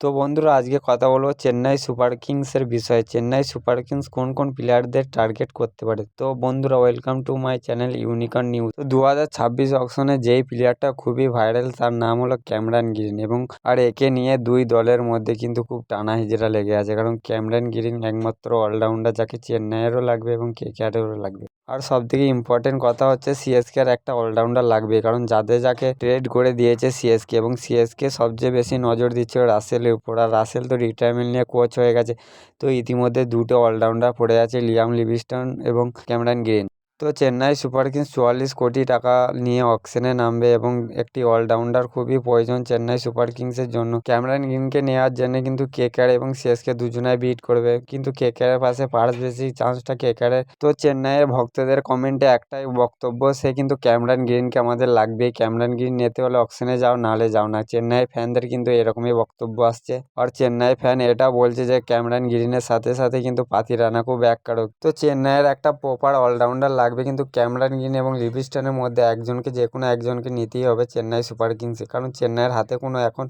তো বন্ধুরা, আজকে কথা বলব চেন্নাই সুপার কিংসের বিষয়ে। চেন্নাই সুপার কিংস কোন কোন প্লেয়ারদের টার্গেট করতে পারে? তো বন্ধুরা welcome to my channel Unicorn News তো দু হাজার ছাব্বিশ অকশনে যেই প্লেয়ারটা খুবই ভাইরাল তার নাম হলো ক্যামরান গ্রিন এবং আর একে নিয়ে দুই দলের মধ্যে কিন্তু খুব টানা হিজড়া লেগে আছে। কারণ ক্যামরান গ্রিন একমাত্র অলরাউন্ডার যাকে চেন্নাইয়েরও লাগবে এবং কেকেআরেরও লাগবে। আর সব থেকে ইম্পর্টেন্ট কথা হচ্ছে সিএসকে আর একটা অলরাউন্ডার লাগবে, কারণ যাদের যাকে ট্রেড করে দিয়েছে সিএসকে এবং সিএসকে সবচেয়ে বেশি নজর দিচ্ছে রাসেলের উপর। আর রাসেল তো রিটায়ারমেন্ট নিয়ে কোচ হয়ে গেছে, তো ইতিমধ্যে দুটো অলরাউন্ডার পড়ে আছে, লিয়াম লিভিস্টন এবং ক্যামেরান গ্রিন। তো চেন্নাই সুপার কিংস চুয়াল্লিশ কোটি টাকা নিয়ে অকশনে নামবে এবং একটি অলরাউন্ডার খুবই প্রয়োজন চেন্নাই সুপার কিংসের জন্য। ক্যামেরন গ্রিনকে নেওয়ার জন্য কিন্তু কেকেআর এবং সিএসকে দুজনাই বিট করবে। কিন্তু কেকেআরের পাশে পার্স বেশি চান্সটা কেকেআরের তো চেন্নাইয়ের ভক্তদের কমেন্টে একটাই বক্তব্য, সে কিন্তু ক্যামেরন গ্রিনকে আমাদের লাগবে। ক্যামেরন গ্রিন নিতে হলে অকশনে যাও, নাহলে যাও না। চেন্নাই ফ্যানদের কিন্তু এরকমই বক্তব্য আসছে। আর চেন্নাই ফ্যান এটা বলছে যে, ক্যামেরন গ্রিনের সাথে সাথে কিন্তু পাতি রানাকেও ব্যাক কারক তো চেন্নাইয়ের একটা প্রপার অলরাউন্ডার লাগবে। কিন্তু ক্যামেরন গ্রিন এবং লিভিস্টনের মধ্যে একজনকে যে কোনো একজনকে নিতেই হবে চেন্নাই সুপার কিংসে। কারণ চেন্নাইয়ের হাতে কোনো এখন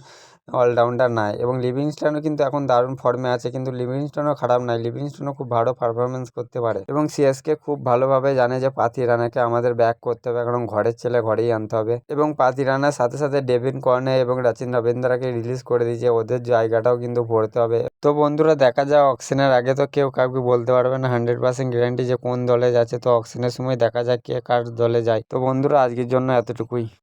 অলরাউন্ডার নাই এবং লিভিংস্টনও কিন্তু এখন দারুণ ফর্মে আছে কিন্তু লিভিংস্টনও খারাপ নয় লিভিংস্টনও খুব ভালো পারফরমেন্স করতে পারে। এবং সিএসকে খুব ভালোভাবে জানে যে পাতি রানাকে আমাদের ব্যাক করতে হবে, কারণ ঘরের ছেলে ঘরেই আনতে হবে। এবং পাতি রানার সাথে সাথে ডেভিন কর্নে এবং রাচিন রবীন্দ্রাকে রিলিজ করে দিয়েছে, ওদের জায়গাটাও কিন্তু ভরতে হবে। তো বন্ধুরা, দেখা যায় অকশনের আগে তো কেউ কাউকে বলতে পারবে না হান্ড্রেড পার্সেন্ট গ্যারান্টি যে কোন দলে যাচ্ছে, তো অকশনের সময় দেখা যাক কে কার দলে যায়। তো বন্ধুরা আজকের জন্য এতটুকুই।